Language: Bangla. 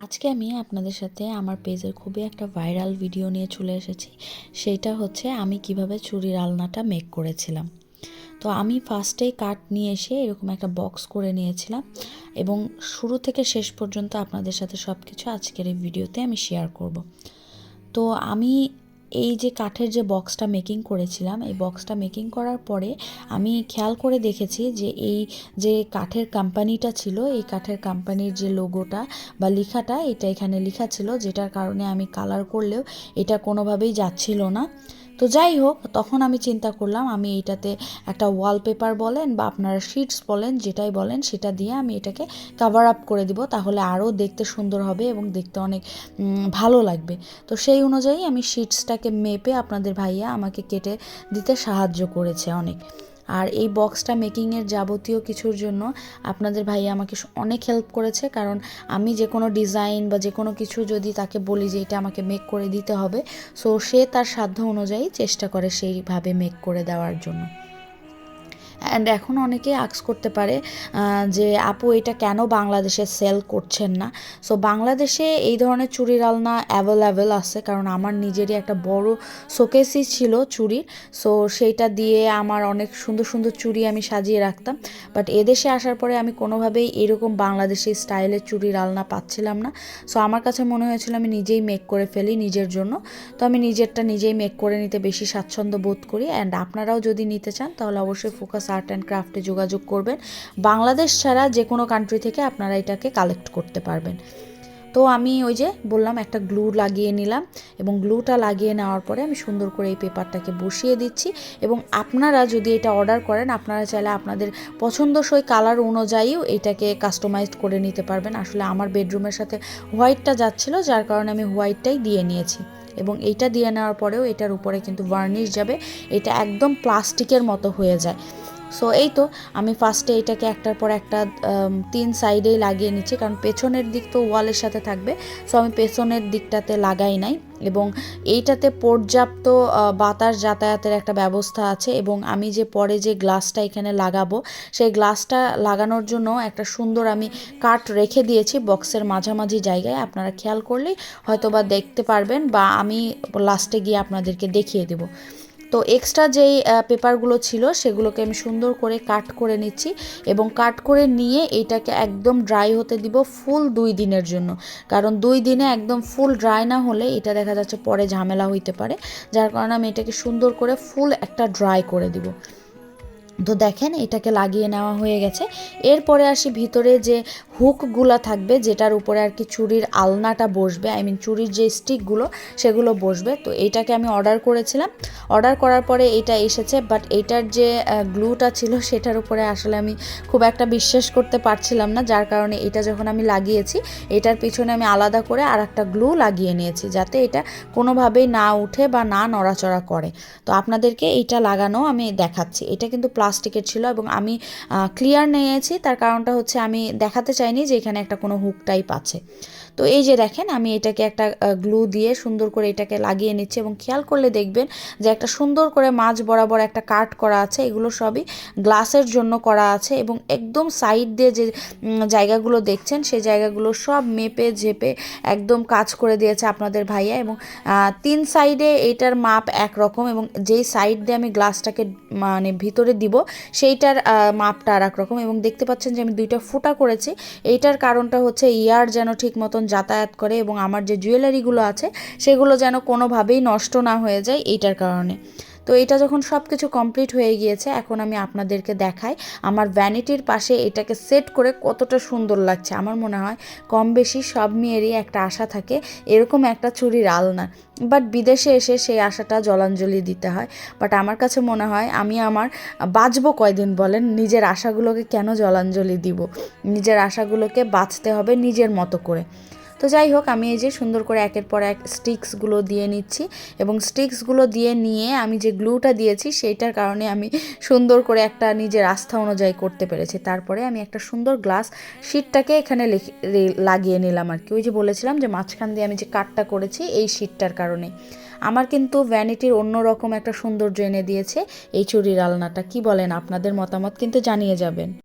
আজকে আমি আপনাদের সাথে আমার পেজের খুবই একটা ভাইরাল ভিডিও নিয়ে চলে এসেছি। সেইটা হচ্ছে আমি কীভাবে চুরির আলনাটা মেক করেছিলাম। তো আমি ফার্স্টেই কাট নিয়ে এসে এরকম একটা বক্স করে নিয়েছিলাম এবং শুরু থেকে শেষ পর্যন্ত আপনাদের সাথে সব কিছু আজকের এই ভিডিওতে আমি শেয়ার করব। তো আমি এই যে কাঠের যে বক্সটা মেকিং করেছিলাম, এই বক্সটা মেকিং করার পরে আমি খেয়াল করে দেখেছি যে এই যে কাঠের কোম্পানিটা ছিল, এই কাঠের কোম্পানির যে লোগোটা বা লেখাটা, এটা এখানে লেখা ছিল, যেটার কারণে আমি কালার করলেও এটা কোনোভাবেই যাচ্ছিল না। তো যাই হোক, তখন আমি চিন্তা করলাম, আমি এইটাতে একটা ওয়ালপেপার বলেন বা আপনারা শিটস বলেন, যেটাই বলেন, সেটা দিয়ে আমি এটাকে কাভার আপ করে দিব, তাহলে আরও দেখতে সুন্দর হবে এবং দেখতে অনেক ভালো লাগবে। তো সেই অনুযায়ী আমি শিটসটাকে মেপে আপনাদের ভাইয়া আমাকে কেটে দিতে সাহায্য করেছে অনেক। আর এই বক্সটা মেকিংয়ের যাবতীয় কিছুর জন্য আপনাদের ভাই আমাকে অনেক হেল্প করেছে। কারণ আমি যে কোনো ডিজাইন বা যে কোনো কিছু যদি তাকে বলি যে এটা আমাকে মেক করে দিতে হবে সো সে তার সাধ্য অনুযায়ী চেষ্টা করে সেইভাবে মেক করে দেওয়ার জন্য। অ্যান্ড এখন অনেকে আক্স করতে পারে যে আপু এটা কেন বাংলাদেশে সেল করছেন না? সো বাংলাদেশে এই ধরনের চুরির আলনা অ্যাভেলেবেল আছে, কারণ আমার নিজেরই একটা বড় শোকেসই ছিল চুরির। সো সেইটা দিয়ে আমার অনেক সুন্দর সুন্দর চুড়ি আমি সাজিয়ে রাখতাম। বাট এদেশে আসার পরে আমি কোনোভাবেই এরকম বাংলাদেশি স্টাইলের চুরির আলনা পাচ্ছিলাম না। সো আমার কাছে মনে হয়েছিল আমি নিজেই মেক করে ফেলি নিজের জন্য। তো আমি নিজেরটা নিজেই মেক করে নিতে বেশি স্বাচ্ছন্দ্য বোধ করি। অ্যান্ড আপনারাও যদি নিতে চান, তাহলে অবশ্যই ফোকাস আর্ট অ্যান্ড ক্রাফটে যোগাযোগ করবেন। বাংলাদেশ ছাড়া যে কোনো কান্ট্রি থেকে আপনারা এটাকে কালেক্ট করতে পারবেন। তো আমি ওই যে বললাম, একটা গ্লু লাগিয়ে নিলাম এবং গ্লুটা লাগিয়ে নেওয়ার পরে আমি সুন্দর করে এই পেপারটাকে বসিয়ে দিচ্ছি এবং আপনারা যদি এটা অর্ডার করেন, আপনারা চাইলে আপনাদের পছন্দসই কালার অনুযায়ীও এটাকে কাস্টমাইজড করে নিতে পারবেন। আসলে আমার বেডরুমের সাথে হোয়াইটটা যাচ্ছিল, যার কারণে আমি হোয়াইটটাই দিয়ে নিয়েছি এবং এইটা দিয়ে নেওয়ার পরেও এটার উপরে কিন্তু ভার্নিশ যাবে। এটা একদম প্লাস্টিকের মতো হয়ে যায়। সো এই তো আমি ফার্স্টে এটাকে একটার পর একটা তিন সাইডেই লাগিয়ে নিচ্ছি, কারণ পেছনের দিক তো ওয়ালের সাথে থাকবে। সো আমি পেছনের দিকটাতে লাগাই নাই এবং এইটাতে পর্যাপ্ত বাতাস যাতায়াতের একটা ব্যবস্থা আছে এবং আমি যে পরে যে গ্লাসটা এখানে লাগাবো, সেই গ্লাসটা লাগানোর জন্য একটা সুন্দর আমি কাঠ রেখে দিয়েছি বক্সের মাঝামাঝি জায়গায়। আপনারা খেয়াল করলেই হয়তো বা দেখতে পারবেন বা আমি লাস্টে গিয়ে আপনাদেরকে দেখিয়ে দেবো। তো এক্সট্রা যেই পেপারগুলো ছিল সেগুলোকে আমি সুন্দর করে কাট করে নিচ্ছি এবং কাট করে নিয়ে এটাকে একদম ড্রাই হতে দিব ফুল দুই দিনের জন্য। কারণ দুই দিনে একদম ফুল ড্রাই না হলে এটা দেখা যাচ্ছে পরে ঝামেলা হইতে পারে। যার কারণে আমি এটাকে সুন্দর করে ফুল একটা ড্রাই করে দিব। তো দেখেন, এটাকে লাগিয়ে নেওয়া হয়ে গেছে। এরপরে আসি ভিতরে যে হুকগুলো থাকবে, যেটার উপরে আর কি চুরির আলনাটা বসবে আই মিন চুরির যে স্টিকগুলো, সেগুলো বসবে। তো এইটাকে আমি অর্ডার করেছিলাম। অর্ডার করার পরে এটা এসেছে বাট এইটার যে গ্লুটা ছিল, সেটার উপরে আসলে আমি খুব একটা বিশ্বাস করতে পারছিলাম না, যার কারণে এটা যখন আমি লাগিয়েছি, এটার পিছনে আমি আলাদা করে আর একটা গ্লু লাগিয়ে নিয়েছি, যাতে এটা কোনোভাবেই না উঠে বা না নড়াচড়া করে। তো আপনাদেরকে এইটা লাগানো আমি দেখাচ্ছি। এটা কিন্তু প্লাস্টিকের ছিল এবং আমি ক্লিয়ার নিয়েছি। তার কারণটা হচ্ছে আমি দেখাতে চাইনি যে এখানে একটা কোনো হুক টাইপ আছে। তো এই যে দেখেন, আমি এটাকে একটা গ্লু দিয়ে সুন্দর করে এটাকে লাগিয়ে নিচ্ছি এবং খেয়াল করলে দেখবেন যে একটা সুন্দর করে মাছ বরাবর একটা কাট করা আছে। এগুলো সবই গ্লাসের জন্য করা আছে এবং একদম সাইড দিয়ে যে জায়গাগুলো দেখছেন, সেই জায়গাগুলো সব মেপে, ঝেপে একদম কাজ করে দিয়েছে আপনাদের ভাইয়া এবং তিন সাইডে এইটার মাপ একরকম এবং যেই সাইড দিয়ে আমি গ্লাসটাকে মানে ভিতরে দিব, সেইটার মাপটা আর রকম এবং দেখতে পাচ্ছেন যে আমি দুইটা ফুটা করেছি। এইটার কারণটা হচ্ছে ইয়ার যেন ঠিক মতন যাতায়াত করে এবং আমার যে জুয়েলারিগুলো আছে, সেগুলো যেন কোনোভাবেই নষ্ট না হয়ে যায় এইটার কারণে। তো এটা যখন সব কিছু কমপ্লিট হয়ে গিয়েছে, এখন আমি আপনাদেরকে দেখাই আমার ভ্যানিটির পাশে এটাকে সেট করে কতটা সুন্দর লাগছে। আমার মনে হয় কম বেশি সব মেয়েরই একটা আশা থাকে, এরকম একটা চুরির আলনা। বাট বিদেশে এসে সেই আশাটা জলাঞ্জলি দিতে হয়। বাট আমার কাছে মনে হয় আমি আমার বাঁচবো কয়দিন বলেন, নিজের আশাগুলোকে কেন জলাঞ্জলি দিব? নিজের আশাগুলোকে বাঁচতে হবে নিজের মতো করে। তো যাই হোক, আমি এই যে সুন্দর করে একের পর এক স্টিক্সগুলো দিয়ে নিচ্ছি এবং স্টিক্সগুলো দিয়ে নিয়ে আমি যে গ্লুটা দিয়েছি সেইটার কারণে আমি সুন্দর করে একটা নিজের আস্থা অনুযায়ী করতে পেরেছি। তারপরে আমি একটা সুন্দর গ্লাস শিটটাকে এখানে লাগিয়ে নিলাম আর কি। ওই যে বলেছিলাম যে মাঝখান দিয়ে আমি যে কাটটা করেছি এই শিটটার কারণে। আমার কিন্তু ভ্যানিটির অন্যরকম একটা সৌন্দর্য এনে দিয়েছে এই চুরির আলনাটা। কি বলেন, আপনাদের মতামত কিন্তু জানিয়ে যাবেন।